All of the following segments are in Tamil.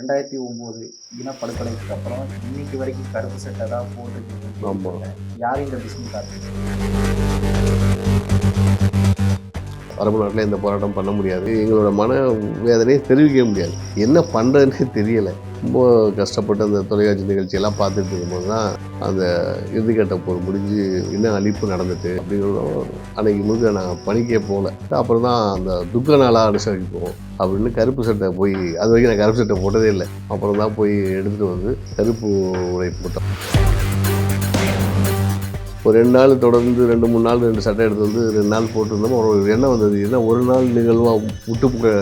ரெண்டாயிரத்தி ஒம்பது இனப்படுகொலைக்கு அப்புறம் இன்னைக்கு வரைக்கும் கருப்பு சட்டை தான் ஆமா. யார் இந்த கார்த்திக் அரபு நாட்டில் இந்த போராட்டம் பண்ண முடியாது. எங்களோட மன வேதனையை தெரிவிக்க முடியாது. என்ன பண்ணுறதுன்னே தெரியலை. ரொம்ப கஷ்டப்பட்டு அந்த தொலைக்காட்சி நிகழ்ச்சியெல்லாம் பார்த்துட்டு இருக்கும்போது தான் அந்த இறுதிக்கட்ட போர் முடிஞ்சு இன்னும் அழிப்பு நடந்துட்டு அப்படிங்கிற அன்னைக்கு முழுக்க நான் பணிக்கே போகல. அப்புறம் தான் அந்த துக்க நாளாக அனுசரிப்போம் அப்படின்னு கருப்பு சட்டை போய் அது வரைக்கும் நான் கருப்பு சட்டை போட்டதே இல்லை. அப்புறம் தான் போய் எடுத்துகிட்டு வந்து கருப்பு உடை போட்டோம். ஒரு ரெண்டு நாள் தொடர்ந்து ரெண்டு மூணு நாள் ரெண்டு சட்டை எடுத்து வந்து ரெண்டு நாள் போட்டிருந்தோம். ஒரு எண்ணம் வந்தது? ஏன்னா ஒரு நாள் நிகழ்வாக விட்டு போகிற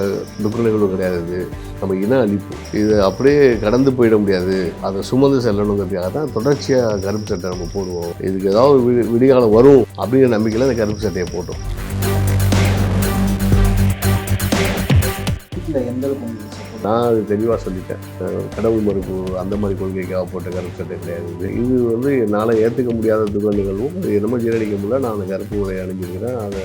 நிகழ்வு கிடையாது இது. நம்ம இன அழிப்பு. இது அப்படியே கடந்து போயிட முடியாது. அதை சுமந்து செல்லணுங்கிறதுக்காக தான் தொடர்ச்சியாக கருப்பு சட்டை நம்ம போடுவோம். இதுக்கு ஏதாவது விடி விடிகாலம் வரும் அப்படிங்கிற நம்பிக்கையில் அந்த கருப்பு சட்டையை போட்டோம். வீட்டில் எந்த அளவுக்கு நான் அது தெளிவாக சொல்லிட்டேன் கடவுள் மறுப்பு அந்த மாதிரி கொள்கைக்காக போட்ட கருப்பு சட்டை கிடையாது. இது. வந்து என்னால் ஏற்றுக்க முடியாத துக்க நிகழ்வும் அது என்னமோ ஜீரணிக்க முடியல. நான் அந்த கருப்பு உரை அணிஞ்சிருக்கிறேன். அதை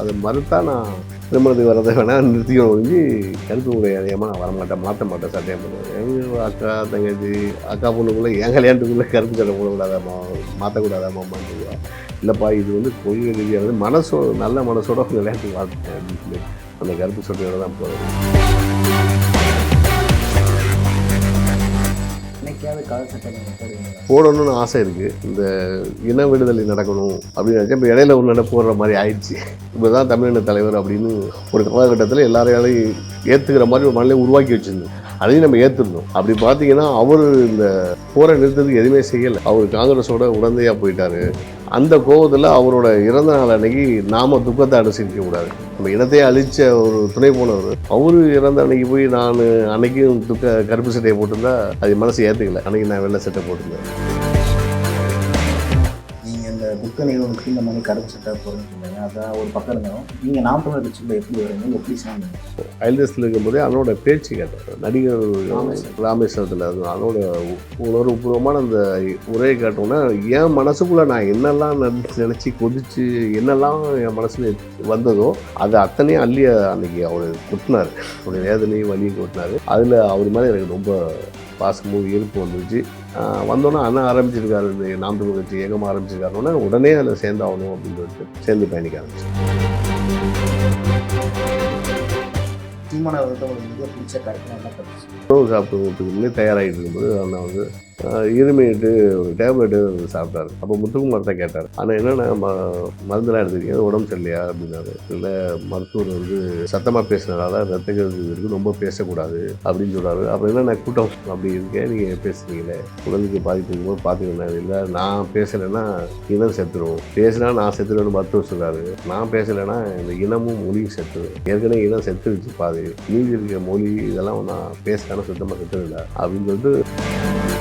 அதை மறுத்தா நான் திருமணத்துக்கு வரதை வேணால் நிறுத்திக்கணும் ஒழிஞ்சு கருப்பு உரை அணியாமல் நான் வரமாட்டேன். மாற்ற மாட்டேன் சட்டையை பண்ணுவேன் எங்கள் அக்கா தங்கச்சி அக்கா பொண்ணுக்குள்ளே என் கல்யாணத்துக்குள்ளே கருப்பு சட்டை போடக்கூடாதாம்மா? மாற்றக்கூடாதாம்மான்னு சொல்லுவா இல்லைப்பா இது வந்து கொள்கை ரீதியானது மனசோ நல்ல மனசோட விளையாட்டு வாழ்க்கை அப்படின்னு சொல்லி அந்த கருப்பு சட்டையோடு தான் போகிறேன் என்னைக்காவது சட்டை நீங்கள் போடணும்னு ஆசை இருக்குது இந்த இன விடுதலை நடக்கணும் அப்படின்னு நினச்சா இப்போ இடையில ஒரு நட போடுற மாதிரி ஆயிடுச்சு. இப்போ தான் தமிழின தலைவர் அப்படின்னு ஒரு காலகட்டத்தில் எல்லாரையாலையும் ஏற்றுக்கிற மாதிரி ஒரு மனநிலை உருவாக்கி வச்சுருந்தேன். அதையும் நம்ம ஏற்றுருந்தோம் அப்படி பார்த்தீங்கன்னா அவர் இந்த போரை நிறுத்தத்துக்கு எதுவுமே செய்யலை. அவர் காங்கிரஸோட உடந்தையாக போயிட்டாரு. அந்த கோபத்தில் அவரோட இறந்த நாள் அன்னைக்கு நாம துக்கத்தை அனுசரிக்க கூடாது. நம்ம இனத்தையே அழிச்ச ஒரு துணை போனவர். அவர் இறந்த அன்னைக்கு போய் நான் அன்னைக்கும் துக்க கருப்பு சட்டையை போட்டிருந்தா அது மனசு ஏற்றுக்கல அன்னைக்கு நான் வெள்ளை சட்டை போட்டிருந்தேன். துக்க நிகழ்வுக்கு இந்த மாதிரி கருப்பு சட்டை போடுறீங்க அதான் ஒரு பக்கம் இருந்தாலும் நீங்கள் நாம் தமிழர் கட்சியில் எப்படி வரீங்க எப்படி சேர்ந்தீங்க ஐல்டஸ்ல இருக்கும்போதே அதனோட பேச்சு கேட்டேன் நடிகர். ராமேஸ்வரத்தில் அது அதனோட உணர்வுபூர்வமான அந்த உரையை கேட்டோன்னா என் மனசுக்குள்ளே நான் என்னெல்லாம் நினச்சி நினச்சி கொதிச்சு என்னெல்லாம் என் மனசில் வந்ததோ அது அத்தனையும் அள்ளி அன்னைக்கு அவர் கொட்டினார். அவருடைய வேதனையும் வலியும் கொட்டினார். அதில் அவர் மேலே எனக்கு ரொம்ப பாசமும் ஈர்ப்பு வந்துச்சு வந்தோன்னே அண்ணன் ஆரம்பிச்சிருக்காரு நாம் தமிழ் கட்சி ஏகமாக ஆரம்பிச்சிருக்காருன்னா உடனே அதில் சேர்ந்தாகணும் அப்படின்னு சொல்லிட்டு சேர்ந்து பயணிக்க ஆரம்பிச்சேன் தீமான மிக பிடிச்ச கருத்து முன்னே தயாராகிட்டு இருக்கும்போது அண்ணா வந்து இருமிட்டு ஒரு டேப்லெட்டு சாப்பிட்டாரு. அப்போ முத்துக்குமார் தான் கேட்டார். ஆனால் என்னென்ன ம மருந்தெல்லாம் எடுத்துருக்கீங்க? உடம்பு சரியில்லையா? அப்படின்னாரு. இல்லை மருத்துவர் வந்து சத்தமாக பேசுனதால ரத்த இருக்கு ரொம்ப பேசக்கூடாது அப்படின்னு சொல்கிறாரு அப்புறம் என்னென்ன கூட்டம்? அப்படி இருக்கேன் நீங்கள் பேசுறீங்களே. குழந்தைக்கு பாதிப்பு போது பார்த்துக்கணும் இல்லை நான் பேசலைன்னா இனம் செத்துடும் பேசினா நான் செத்துருவேன்னு மருத்துவர் சொல்கிறாரு நான் பேசலைன்னா இந்த இனமும் மொழியும் செத்துடும் ஏற்கனவே இனம் செத்துருச்சு பாது. மீதி இருக்கிற மொழி இதெல்லாம் நான் பேசுறேன்னா சுத்தமாக செத்துருல அப்படின்னு சொல்லிட்டு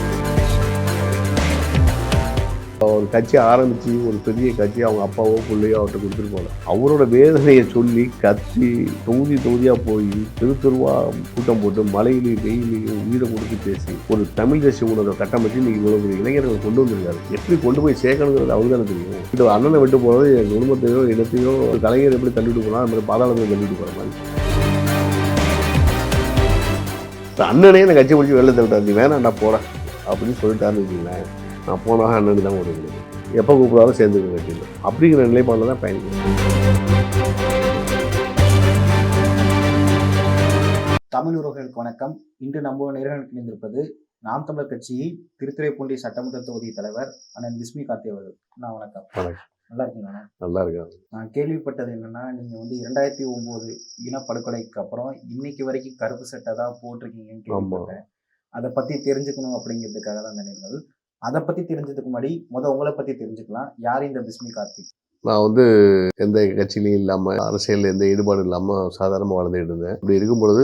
ஒரு கட்சி ஆரம்பித்து ஒரு பெரிய கட்சி அவங்க அப்பாவோ பிள்ளையோ அவர்கிட்ட கொடுத்துட்டு அவரோட வேதனையை சொல்லி கத்தி தொகுதி தொகுதியாக போய் தெரு தெருவாக கூட்டம் போட்டு மலையிலையும் வெயிலையும் உயிரை கொடுத்து பேசி ஒரு தமிழ் தேசிய உணர்வை கட்டமைச்சு இன்னைக்கு இவ்வளோ பெரிய இளைஞர்கள் கொண்டு வந்திருக்காரு. எப்படி கொண்டு போய் சேர்க்கணுங்கிறது அவங்க தானே தெரியும். இது அண்ணனை விட்டு போகிறது என் குடும்பத்தையோ இடத்தையோ ஒரு கலைஞர் எப்படி தள்ளிட்டு போனால் அந்த மாதிரி பாதாளத்தை தள்ளிட்டு போகிற மாதிரி. அண்ணனே என்னை கட்சி பிடிச்சி வெளில தள்ளிட்டாரு. நீ வேணாம் போகிறேன் அப்படின்னு சொல்லிட்டாருன்னு வச்சுங்களேன் நான் போனால் அண்ணனுக்கு தான் ஒரு எப்போ கூப்பிடாலும் சேர்ந்துக்க கட்சியில் அப்படிங்கிற நிலைப்பாடில் தான் பயணிக்கிறேன் தமிழ் உறவுகளுக்கு வணக்கம். இன்று நம்ம நேர்களுக்கு இணைந்திருப்பது நாம் தமிழர் கட்சியின் திருத்துறைப்பூண்டி சட்டமன்ற தொகுதி தலைவர் அண்ணன் விஸ்மி கார்த்தி அவர்கள். அண்ணா வணக்கம். வணக்கம். நல்லா இருக்கீங்களா? நல்லா இருக்காங்க. நான் கேள்விப்பட்டது என்னன்னா நீங்க வந்து இரண்டாயிரத்தி ஒன்பது இனப்படுகொலைக்கு அப்புறம் இன்னைக்கு வரைக்கும் கருப்பு சட்டை தான் போட்டிருக்கீங்கன்னு கேள்விப்பட்டேன். அதை பத்தி தெரிஞ்சுக்கணும் அப்படிங்கிறதுக்காக தான் நிகழ்வு. அதை பத்தி தெரிஞ்சதுக்கு முன்னாடி முத உங்களை பத்தி தெரிஞ்சுக்கலாம். யார் இந்த விஸ்மி கார்த்திக்? நான் வந்து எந்த கட்சியிலையும் இல்லாமல் அரசியலில் எந்த ஈடுபாடும் இல்லாமல் சாதாரணமாக வாழ்ந்துட்டு இருந்தேன். அப்படி இருக்கும் பொழுது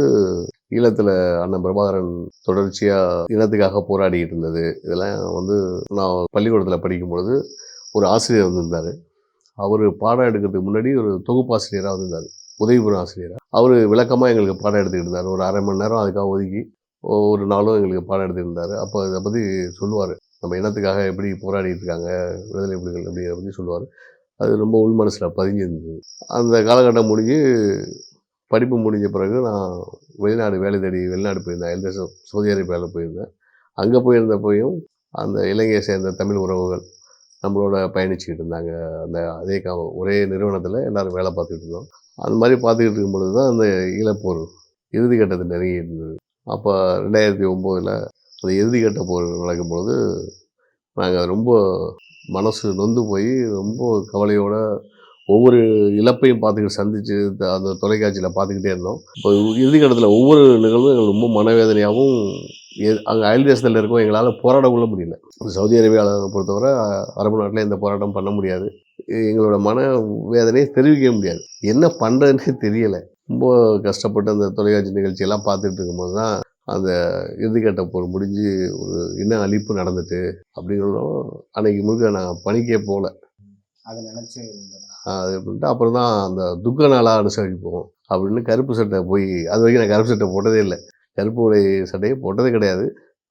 ஈழத்தில் அண்ணன் பிரபாகரன் தொடர்ச்சியாக இனத்துக்காக போராடிக்கிட்டு இருந்தது. இதெல்லாம் வந்து நான் பள்ளிக்கூடத்தில் படிக்கும் பொழுது ஒரு ஆசிரியர் வந்திருந்தார். அவர் பாடம் எடுக்கிறதுக்கு முன்னாடி ஒரு தொகுப்பாசிரியராக வந்திருந்தார். உதவிபுரம் ஆசிரியராக அவர் விளக்கமாக எங்களுக்கு பாடம் எடுத்துக்கிட்டு இருந்தார். ஒரு அரை மணி நேரம் அதுக்காக ஒதுக்கி ஒரு நாளும் எங்களுக்கு பாடம் எடுத்துகிட்டு இருந்தார். அப்போ இதை பற்றி சொல்லுவார். நம்ம இனத்துக்காக எப்படி போராடிட்டு இருக்காங்க விடுதலை புலிகள் அப்படிங்கிற பற்றி சொல்லுவார். அது ரொம்ப உள் மனசில் பதிஞ்சிருந்தது. அந்த காலகட்டம் முடிஞ்சு படிப்பு முடிஞ்ச பிறகு நான் வெளிநாடு வேலை தேடி வெளிநாடு போயிருந்தேன். அயல் தேசம் சவுதி அரேபியாவில் போயிருந்தேன். அங்கே போயிருந்தப்போயும் அந்த இலங்கையை சேர்ந்த தமிழ் உறவுகள் நம்மளோட பயணிச்சுக்கிட்டு இருந்தாங்க. அந்த அதே கா ஒரே நிறுவனத்தில் எல்லோரும் வேலை பார்த்துக்கிட்டு இருந்தோம். அந்த மாதிரி பார்த்துக்கிட்டு இருக்கும் பொழுது தான் அந்த ஈழப்போர் இறுதி கட்டத்தில் நெருங்கி இருந்தது அப்போ ரெண்டாயிரத்தி ஒம்போதில் அந்த இறுதி கட்ட நடக்கும் நடக்கும்பொழுது நாங்கள் ரொம்ப மனசு நொந்து போய் ரொம்ப கவலையோடு ஒவ்வொரு இழப்பையும் பார்த்துக்கிட்டு சந்தித்து அந்த தொலைக்காட்சியில் பார்த்துக்கிட்டே இருந்தோம். இப்போ இறுதி கட்டத்தில் ஒவ்வொரு நிகழ்வும் எங்களுக்கு ரொம்ப மனவேதனையாகவும் அங்கே அயல் தேசத்தில் இருக்கோம் எங்களால் போராட கொள்ள முடியல. சவுதி அரேபியாவில் பொறுத்தவரை அரபு நாட்டில் இந்த போராட்டம் பண்ண முடியாது. எங்களோட மன வேதனையை தெரிவிக்க முடியாது. என்ன பண்ணுறதுன்னே தெரியலை. ரொம்ப கஷ்டப்பட்டு அந்த தொலைக்காட்சி நிகழ்ச்சியெல்லாம் பார்த்துட்டு இருக்கும்போது தான் அந்த இறுதிக்கட்ட போர் முடிஞ்சு ஒரு இன அழிப்பு நடந்துட்டு அப்படிங்கிறதும் அன்னைக்கு முழுக்க நான் பணிக்கே போகல. அதை நினைச்சு அது அப்படின்ட்டு அப்புறம் தான் அந்த துக்க நாளாக அனுசரிப்போம் அப்படின்னு கருப்பு சட்டை போய் அது வரைக்கும் நான் கருப்பு சட்டை போட்டதே இல்லை. கருப்பு உடை சட்டையை போட்டதே கிடையாது.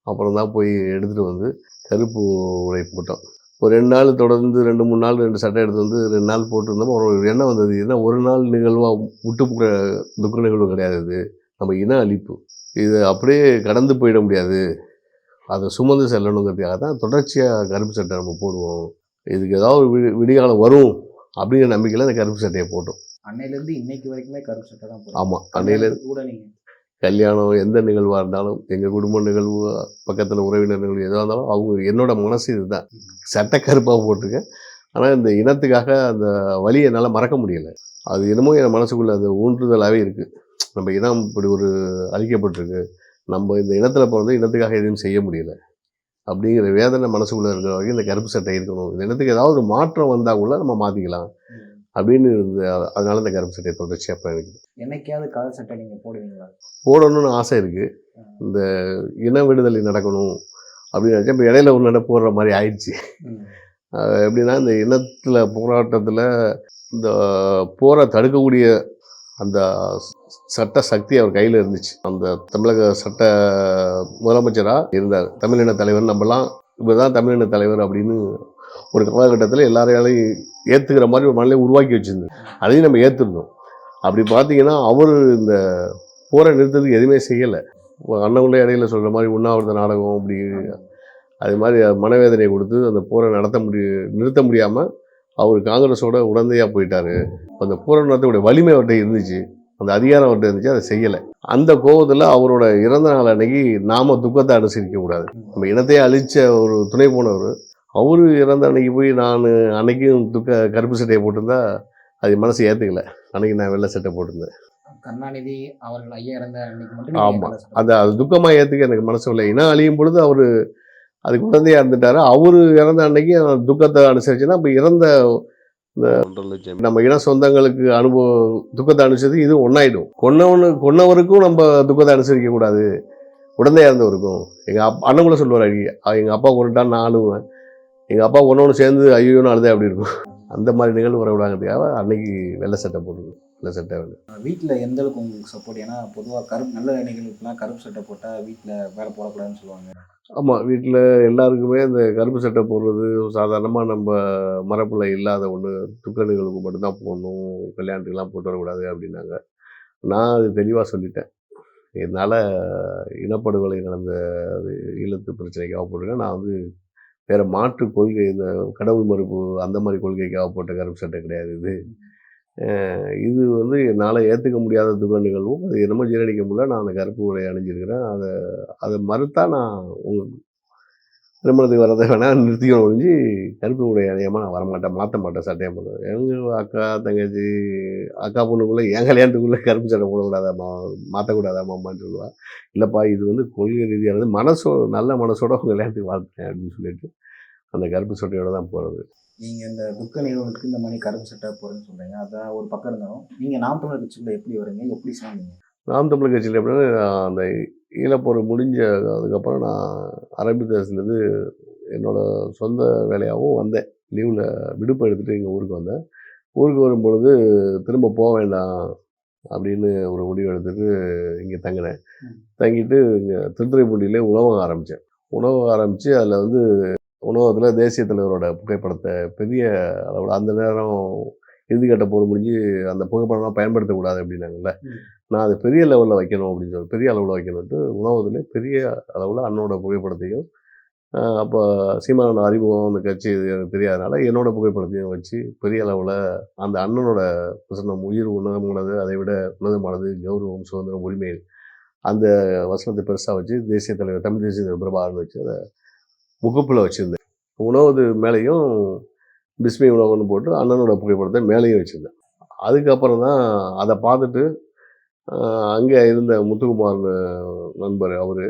அப்புறம் தான் போய் எடுத்துகிட்டு வந்து கருப்பு உடை போட்டோம். ஒரு ரெண்டு நாள் தொடர்ந்து ரெண்டு மூணு நாள் ரெண்டு சட்டை எடுத்து வந்து ரெண்டு நாள் போட்டிருந்தோம். ஒரு எண்ணம் வந்தது? என்ன ஒரு நாள் நிகழ்வாக விட்டு துக்க நிகழ்வு கிடையாது இது. நம்ம இன அழிப்பு. இது அப்படியே கடந்து போயிட முடியாது. அதை சுமந்து செல்லணுங்கிறதுக்காக தான் தொடர்ச்சியாக கருப்பு சட்டை நம்ம போடுவோம். இதுக்கு ஏதாவது ஒரு விடி விடிகாலம் வரும் அப்படிங்கிற நம்பிக்கையில் அந்த கருப்பு சட்டையை போட்டோம். அன்னையில இருந்து இன்னைக்கு வரைக்குமே கருப்பு சட்டை தான். ஆமாம் அன்னையில கல்யாணத்துக்கு கூட நீங்க. கல்யாணம் எந்த நிகழ்வாக இருந்தாலும் எங்கள் குடும்ப நிகழ்வு பக்கத்தில் உறவினர் நிகழ்வு எதுவாக இருந்தாலும் அவங்க என்னோட மனசு இதுதான். சட்டை கருப்பாக போட்டிருக்கேன். ஆனால் இந்த இனத்துக்காக அந்த வழியை என்னால் மறக்க முடியல. அது என்னமோ என் மனசுக்குள்ளே அந்த ஊன்றுதலாகவே இருக்குது நம்ம இனம் இப்படி ஒரு அழிக்கப்பட்டிருக்கு. நம்ம இந்த இனத்தில் பிறந்து இனத்துக்காக எதுவும் செய்ய முடியல. அப்படிங்கிற வேதனை மனசுக்குள்ளே இருக்கிற வரைக்கும் இந்த கருப்பு சட்டை இருக்கணும். இந்த இனத்துக்கு ஏதாவது ஒரு மாற்றம் வந்தால் கூட நம்ம மாற்றிக்கலாம். அப்படின்னு இருந்து அதனால இந்த கருப்பு சட்டையை தொடர்ச்சியாக பயணிக்கிறேன் என்னைக்காவது கலர் சட்டை நீங்க போடுவீங்களா? போடணும்னு ஆசை இருக்குது இந்த இன விடுதலை நடக்கணும் அப்படின்னு நினச்சா இப்போ இடையில ஒரு நடை போடுற மாதிரி ஆயிடுச்சு. எப்படின்னா இந்த இனத்தில் போராட்டத்தில் இந்த போரை தடுக்கக்கூடிய அந்த சட்ட சக்தி அவர் கையில் இருந்துச்சு. அந்த தமிழக சட்ட முதலமைச்சராக இருந்தார். தமிழின தலைவர் நம்மலாம் இவர் தான் தமிழின தலைவர் அப்படின்னு ஒரு காலகட்டத்தில் எல்லாரையாலையும் ஏற்றுக்கிற மாதிரி ஒரு மனநிலை உருவாக்கி வச்சுருந்தது அதையும் நம்ம ஏற்றுருந்தோம் அப்படி பார்த்தீங்கன்னா அவர் இந்த போரை நிறுத்தத்துக்கு எதுவுமே செய்யலை. அண்ணகுள்ள இடையில சொல்கிற மாதிரி உண்ணாவிரத நாடகம் அப்படி அது மாதிரி மனவேதனை கொடுத்து அந்த போரை நடத்த முடிய நிறுத்த முடியாமல் அவர் காங்கிரஸோட உடந்தையாக போயிட்டாரு. அந்த போரை நடத்தக்கூடிய வலிமை அவர்கிட்ட இருந்துச்சு. அந்த அதிகாரம் அவர்கிட்ட இருந்துச்சு அதை செய்யலை. அந்த கோவத்தில் அவரோட இறந்த நாள் அன்னைக்கு நாம துக்கத்தை அனுசரிக்க கூடாது. நம்ம இனத்தையே அழிச்ச ஒரு துணை போனவர் அவர் இறந்த அன்னைக்கு போய் நான் அன்னைக்கும் துக்க கருப்பு சட்டையை போட்டிருந்தா அது மனசு ஏற்றுக்கல அன்னைக்கு நான் வெள்ளை சட்டை போட்டிருந்தேன். கருணாநிதி அவர்கள் ஐயா இறந்த அன்னைக்கு மட்டும் ஆமா. நீங்க colour சட்டை அது அது துக்கமாக ஏற்றுக்க எனக்கு மனசு இல்லை இனம் அழியும் பொழுது அவர் அதுக்கு குழந்தையாக இருந்துட்டாரு. அவர் இறந்த அன்னைக்கு துக்கத்தை அனுசரிச்சுன்னா இப்போ இறந்த இந்த நம்ம இன சொந்தங்களுக்கு அனுபவம் துக்கத்தை அனுசரித்து இது ஒன்றாயிடும் கொன்னவனு கொன்னவருக்கும் நம்ம துக்கத்தை அனுசரிக்க கூடாது. உடந்தையா இருந்தவருக்கும். எங்கள் அப் அண்ணன் கூட சொல்லுவார் அடி எங்கள் அப்பா கொண்டுட்டான் நான் அழுவேன். எங்கள் அப்பா ஒன்று சேர்ந்து ஐயோன்னு அழுதே அப்படி இருக்கும். அந்த மாதிரி நிகழ்வு வரவிடாங்கிறதுக்காக அன்னைக்கு வெள்ளை சட்டை போட்டுருக்கும் வெள்ளை சட்டை வந்து. வீட்டில் எந்த அளவுக்கு உங்களுக்கு சப்போர்ட் ஏன்னா பொதுவாக கருப்பு நல்ல நிகழ்வுக்குலாம் கருப்பு சட்டை போட்டால் வீட்டில் வேலை போடக்கூடாதுன்னு சொல்லுவாங்க. ஆமாம் வீட்டில் எல்லாருக்குமே இந்த கருப்பு சட்டை போடுறது சாதாரணமாக நம்ம மரப்பில் இல்லாத ஒன்று துக்கணிகளுக்கு மட்டும்தான் போடணும் கல்யாணத்துக்கெல்லாம் போட்டு வரக்கூடாது அப்படின்னாங்க. நான் அது தெளிவாக சொல்லிட்டேன். என்னால் இனப்படுகொலை நடந்த அது ஈழத்து பிரச்சனைக்காக போட்டிருக்கேன். நான் வந்து வேறு மாற்று கொள்கை இந்த கடவுள் மறுப்பு அந்த மாதிரி கொள்கைக்காக போட்ட கருப்பு சட்டை கிடையாது இது. இது வந்து என்னால் ஏற்றுக்க முடியாத துக்க நிகழ்வும் அது என்னமோ ஜீரணிக்க முடியல. நான் அந்த கருப்பு உடை அணிஞ்சிருக்கிறேன். அதை அதை மறுத்தா நான் உங்களுக்கு திருமணத்துக்கு வரதை வேணால் நிறுத்திக்கணும் ஒழிஞ்சு கருப்பு உடை அணியாமல் நான் வரமாட்டேன். மாற்ற மாட்டேன் சட்டையை போடுவேன் எங்கள் அக்கா தங்கச்சி அக்கா பொண்ணுக்குள்ளே என் கல்யாணத்துக்குள்ளே கருப்பு சட்டை போடக்கூடாதாம்மா மாற்றக்கூடாதாம்மான்னு சொல்லுவா. இல்லைப்பா இது வந்து கொள்கை ரீதியானது மனசோ நல்ல மனசோட உங்கள் கல்யாணத்துக்கு வாழ்த்தேன் அப்படின்னு சொல்லிட்டு அந்த கருப்பு சட்டையோடு தான் போகிறது நீங்கள் இந்த துக்க நிகழ்வுக்கு இந்த மாதிரி கருப்பு சட்டை போகிறேன்னு சொல்கிறீங்க அதான் ஒரு பக்கம் இருந்தாலும் நீங்கள் நாம் தமிழர் கட்சிக்குள்ள எப்படி வரீங்க? எப்படி சேர்ந்தீங்க? நாம் தமிழர் கட்சியில் எப்படின்னா அந்த ஈழப்போர் முடிஞ்ச அதுக்கப்புறம் நான் அரபி தேசத்துலேருந்து என்னோடய சொந்த வேலையாகவும் வந்தேன். லீவில் விடுப்பு எடுத்துகிட்டு எங்கள் ஊருக்கு வந்தேன். ஊருக்கு வரும்பொழுது திரும்ப போக வேண்டாம் அப்படின்னு ஒரு முடிவு எடுத்துட்டு இங்கே தங்கினேன். தங்கிட்டு இங்கே திருத்துறைப்பூண்டியிலே உணவகம் ஆரம்பித்தேன் உணவகம் ஆரம்பித்து அதில் வந்து உணவகத்தில் தேசிய தலைவரோட புகைப்படத்தை பெரிய அளவில் அந்த நேரம் இறுதிக்கட்ட போர் முடிஞ்சு அந்த புகைப்படம்லாம் பயன்படுத்தக்கூடாது அப்படின்னாங்கல்ல. நான் அதை பெரிய லெவலில் வைக்கணும் அப்படின்னு சொல்லி பெரிய அளவில் வைக்கணும்ட்டு உணவகத்தில் பெரிய அளவில் அண்ணனோட புகைப்படத்தையும் அப்போ சீமானோட அறிமுகம் அந்த கட்சி எனக்கு தெரியாதனால என்னோட புகைப்படத்தையும் வச்சு பெரிய அளவில் அந்த அண்ணனோட வசனம் உயிர் உன்னதமானது அதை விட உன்னதமானது கௌரவம் சுதந்திரம் உரிமை அந்த வசனத்தை பெருசாக வச்சு தேசிய தலைவர் தமிழ் தேசிய தலைவர் பிரபாகரன் வச்சு அதை முகப்பில் வச்சுருந்தேன். உணவு மேலேயும் பிஸ்மி உணவுன்னு போட்டு அண்ணனோட புகைப்படத்தை மேலேயும் வச்சுருந்தேன். அதுக்கப்புறம் தான் அதை பார்த்துட்டு அங்கே இருந்த முத்துக்குமார் நண்பர் அவர்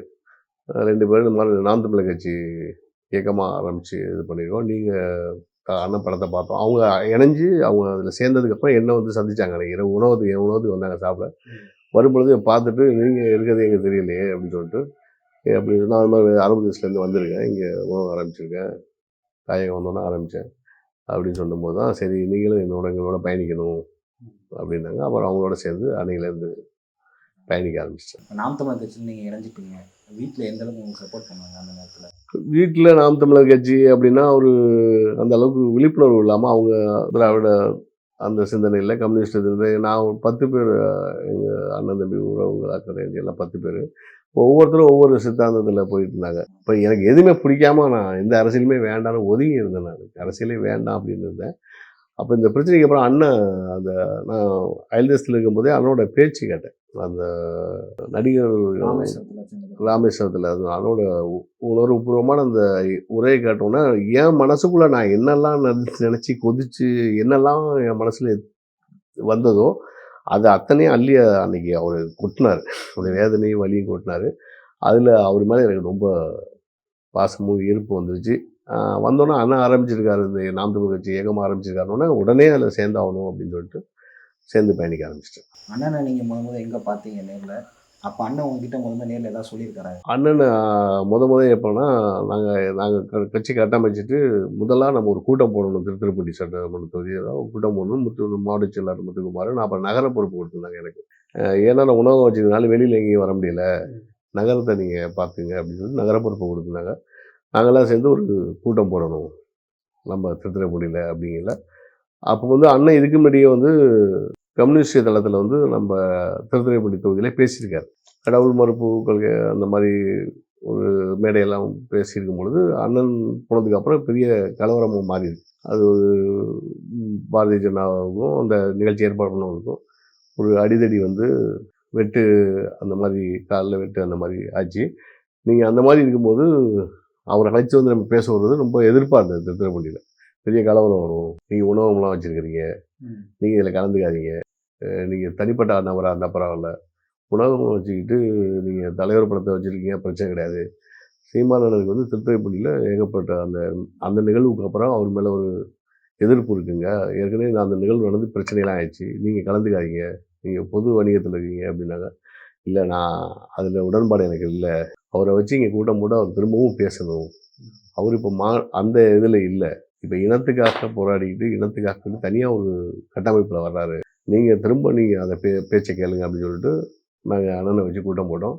ரெண்டு பேரும் இந்த மாதிரி நாம் தமிழர் கட்சி இயக்கமாக ஆரம்பித்து இது பண்ணியிருக்கோம் நீங்கள் அண்ணன் படத்தை பார்த்தோம். அவங்க இணைஞ்சு அவங்க அதில் சேர்ந்ததுக்கப்புறம் என்ன வந்து சந்திச்சாங்க. அன்னைக்கு இரவு உணவத்துக்கு என் உணவத்துக்கு வந்தாங்க சாப்பிட. வரும்பொழுது பார்த்துட்டு நீங்கள் இருக்கிறது எங்களுக்கு தெரியலையே அப்படின்னு சொல்லிட்டு "ஏ, அப்படி நான் இந்த மாதிரி அரபு தேசத்துலேருந்து வந்திருக்கேன். இங்கே உணவு ஆரம்பிச்சிருக்கேன். தாயகம் வந்தோன்னே ஆரம்பித்தேன் அப்படின்னு சொல்லும்போது தான் சரி நீங்களும் என்னோட எங்களோட பயணிக்கணும் அப்படின்னாங்க. அப்புறம் அவங்களோட சேர்ந்து அன்னையிலேருந்து பயணிக்க ஆரம்பிச்சிட்டேன். நாம் தமிழர் கட்சியில் நீங்கள் இணைஞ்சிட்டீங்க வீட்டில் எந்த அளவுக்கு உங்களுக்கு சப்போர்ட் பண்ணாங்க அந்த நேரத்தில்? வீட்டில் நாம் தமிழர் கட்சி அப்படின்னா ஒரு அந்த அளவுக்கு விழிப்புணர்வு இல்லாமல் அவங்க திராவிட அந்த சிந்தனையில் கம்யூனிஸ்ட் சிந்தனை நான் ஒரு பத்து பேர் எங்கள் அண்ணன் தம்பி உறவுகள் அக்கறை எல்லாம் பத்து பேர் ஒவ்வொருத்தரும் ஒவ்வொரு சித்தாந்தத்தில் போயிட்டு இருந்தாங்க இப்போ எனக்கு எதுவுமே பிடிக்காம நான் எந்த அரசியலுமே வேண்டாம்னு ஒதுங்கி இருந்தேன் நான். அரசியலே வேண்டாம் அப்படின்னு இருந்தேன். அப்போ இந்த பிரச்சனைக்கு அப்புறம் அண்ணன் அந்த நான் அயல் தேசத்தில் இருக்கும்போதே அண்ணனோட பேச்சு கேட்டேன். அந்த நடிகர் ராமேஸ்வரத்தில் அது உ- உணர்வுபூர்வமான அந்த உரையை கேட்டோன்னே என் மனசுக்குள்ளே நான் என்னெல்லாம் நினச்சி கொதிச்சு என்னெல்லாம் என் மனசில் வந்ததோ அது அத்தனையும் அள்ளி அன்னைக்கு அவர் கொட்டினார். அந்த வேதனையும் வலியும் கொட்டினார். அதில் அவர் மேலே எனக்கு ரொம்ப பாசமும் ஈர்ப்பு வந்துருச்சு. வந்தோன்னே அண்ணன் ஆரம்பிச்சிருக்காரு. இந்த நாம் தமிழ் கட்சி ஏகமாக ஆரம்பிச்சிருக்காருன்னா உடனே அதில் சேர்ந்தாகணும் அப்படின்னு சொல்லிட்டு சேர்ந்து பயணிக்க ஆரம்பிச்சிட்டேன். அண்ணனை நீங்கள் முதல்ல எங்கே பார்த்தீங்க நேரில்? அப்போ அண்ணன் உங்ககிட்ட முதல்ல நேரில் ஏதாவது சொல்லியிருக்காரு? அண்ணன் முத முத எப்போனா நாங்கள் நாங்கள் கட்சி கட்டமைச்சிட்டு முதலாக நம்ம ஒரு கூட்டம் போடணும். திருத்திருப்பட்டி சட்டமன்ற தொகுதியில் ஒரு கூட்டம் போடணும். முத்து மாவட்ட செயலாளர் முத்துக்குமார் நான் அப்புறம் நகர பொறுப்பு கொடுத்துருந்தாங்க எனக்கு. ஏன்னா நான் உணவு வச்சதுனால வெளியில் எங்கேயும் வர முடியல. நகரத்தை நீங்கள் பார்த்துங்க அப்படின்னு சொல்லி நகர பொறுப்பு கொடுத்துருந்தாங்க. நாங்களாம் சேர்ந்து ஒரு கூட்டம் போடணும். நம்ம திருத்திரப்பூடியில் அப்படிங்கல. அப்போ வந்து அண்ணன் இதுக்கு முன்னாடியே வந்து கம்யூனிஸ்ட் தளத்தில் வந்து நம்ம திருத்துறைப்பள்ளி தொகுதியில் பேசியிருக்காரு. கடவுள் மறுப்பு கொள்கை அந்த மாதிரி ஒரு மேடையெல்லாம் பேசியிருக்கும் பொழுது அண்ணன் போனதுக்கு அப்புறம் பெரிய கலவரமும் மாறி அது ஒரு பாரதிய ஜனதாவுக்கும் அந்த நிகழ்ச்சி ஏற்பாடு பண்ணவங்களுக்கும் ஒரு அடிதடி வந்து வெட்டு அந்த மாதிரி காலில் வெட்டு அந்த மாதிரி ஆச்சு. நீங்கள் அந்த மாதிரி இருக்கும்போது அவரை அழைச்சி வந்து நம்ம பேச வருவது ரொம்ப எதிர்ப்பாக இருந்தது பெரிய கலவரம் வரும். நீங்கள் உணவகம்லாம் வச்சுருக்கிறீங்க. நீங்கள் இதில் கலந்துக்காதீங்க. நீங்கள் தனிப்பட்ட நபராக இருந்தால் பரவாயில்ல உணவகம் வச்சுக்கிட்டு நீங்கள் தலைவர் படத்தை வச்சுருக்கீங்க பிரச்சனை கிடையாது. சீமானனுக்கு வந்து திருத்துறைப்பள்ளியில் ஏகப்பட்ட அந்த அந்த நிகழ்வுக்கு அப்புறம் அவர் மேலே ஒரு எதிர்ப்பு இருக்குங்க. ஏற்கனவே நான் அந்த நிகழ்வு நடந்து பிரச்சனைலாம் ஆயிடுச்சு. நீங்கள் கலந்துக்காதீங்க. நீங்கள் பொது வணிகத்தில் இருக்கீங்க அப்படின்னாங்க. இல்லை நான் அதில் உடன்பாடு எனக்கு இல்லை. அவரை வச்சு இங்கே கூட்டம் போட்டு அவர் திரும்பவும் பேசணும். அவர் இப்போ மா அந்த இதில் இல்லை. இப்போ இனத்துக்காக போராடிக்கிட்டு இனத்துக்காக தனியாக ஒரு கட்டமைப்பில் வர்றாரு. நீங்கள் திரும்ப நீங்கள் அதை பே பேச்சை கேளுங்க அப்படின்னு சொல்லிட்டு நாங்கள் அண்ணனை வச்சு கூட்டம் போட்டோம்.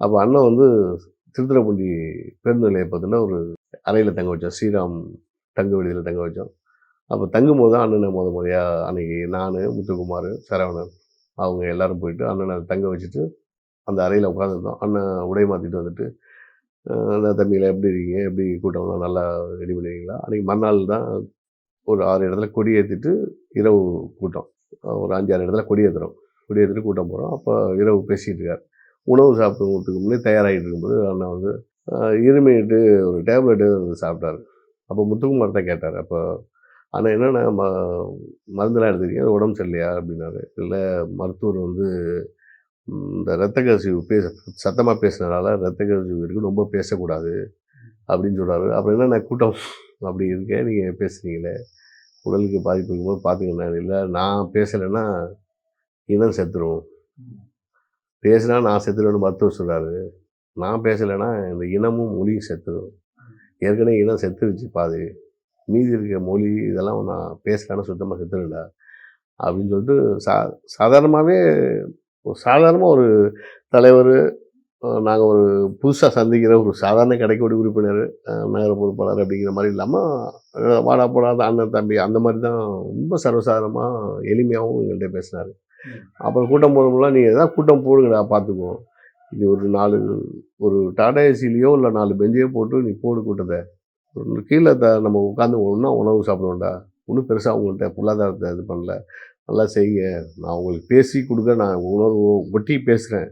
அப்போ அண்ணன் வந்து திருத்துறைப்பூண்டி பேருந்து நிலையப்பத்தில் ஒரு அறையில் தங்க வச்சோம் ஸ்ரீராம் தங்க விடுதியில் தங்க வச்சோம் அப்போ தங்கும்போது தான் அண்ணனை முத முறையாக அன்னைக்கு நான் முத்துக்குமார் சரவணன் அவங்க எல்லாரும் போயிட்டு அண்ணனை தங்க வச்சுட்டு அந்த அறையில் உட்காந்துருந்தோம் அண்ணன் உடை மாற்றிட்டு வந்துட்டு நான் அண்ணா தம்பியில் எப்படி இருக்கீங்க? எப்படி கூட்டம்லாம் நல்லா ரெடி பண்ணுவீங்களா அன்றைக்கி மறுநாள் தான் ஒரு ஆறு இடத்துல கொடி ஏற்றிட்டு இரவு கூட்டம். ஒரு அஞ்சாறு இடத்துல கொடி ஏற்றுறோம் கொடி ஏற்றிட்டு கூட்டம் போகிறோம் அப்போ இரவு பேசிகிட்டு இருக்கார். உணவு சாப்பிடுறதுக்கு முன்னே தயாராகிட்டு இருக்கும்போது அண்ணா வந்து இருமையிட்டு இருமிட்டு ஒரு டேப்லெட்டு சாப்பிட்டாரு. அப்போ முத்துக்குமார்தான் கேட்டார். அப்போ ஆனால் என்னென்ன ம மருந்தெல்லாம் எடுத்துருக்கீங்க உடம்பு சரியில்லையா? அப்படின்னாரு. இல்லை மருத்துவர் வந்து இந்த ரத்த கசிவு பேச சத்தமாக பேசுனதால ரத்த கசிவு இருக்குது ரொம்ப பேசக்கூடாது அப்படின்னு சொல்கிறாரு அப்புறம் என்னென்ன கூட்டம்? அப்படி இருக்கே நீங்கள் பேசுகிறீங்களே உடலுக்கு பாதிப்பு இருக்கும்போது பார்த்துக்கண்ணா இல்லை நான் பேசலைன்னா இனம் செத்துரும். பேசினா நான் செத்துருவேன்னு மருத்துவர் சொல்கிறாரு நான் பேசலைன்னா இந்த இனமும் மொழியும் செத்துடும் ஏற்கனவே இனம் செத்துருச்சு பாதி. மீதி இருக்க மொழி இதெல்லாம் நான் பேசலைன்னா சுத்தமாக செத்துருண்டா அப்படின்னு சொல்லிட்டு சா சாதாரணமாகவே சாதாரணமாக ஒரு தலைவர் நாங்கள் ஒரு புதுசாக சந்திக்கிற ஒரு சாதாரண கடைக்கோடி உறுப்பினர் நகர பொறுப்பாளர் அப்படிங்கிற மாதிரி இல்லாமல் வாடா போடாத அண்ணன் தம்பி அந்த மாதிரி தான் ரொம்ப சர்வசாதாரணமாக எளிமையாகவும் எங்கள்கிட்ட பேசினார். அப்புறம் கூட்டம் போடும்போதுலாம் நீங்கள் எதாவது கூட்டம் போடுங்கடா பார்த்துக்குவோம் இது ஒரு நாலு ஒரு டாடா ஏசிலேயோ இல்லை நாலு பெஞ்சையோ போட்டு நீ போடு கூட்டத்தை. ஒரு கீழே த நம்ம உட்காந்து ஒன்றா உணவு சாப்பிடுவோம்டா. ஒன்றும் பெருசாக உங்கள்கிட்ட பொருளாதாரத்தை இது பண்ணல. நல்லா செய்யுங்க. நான் உங்களுக்கு பேசி கொடுக்க நான் உணர்வு ஒட்டி பேசுகிறேன்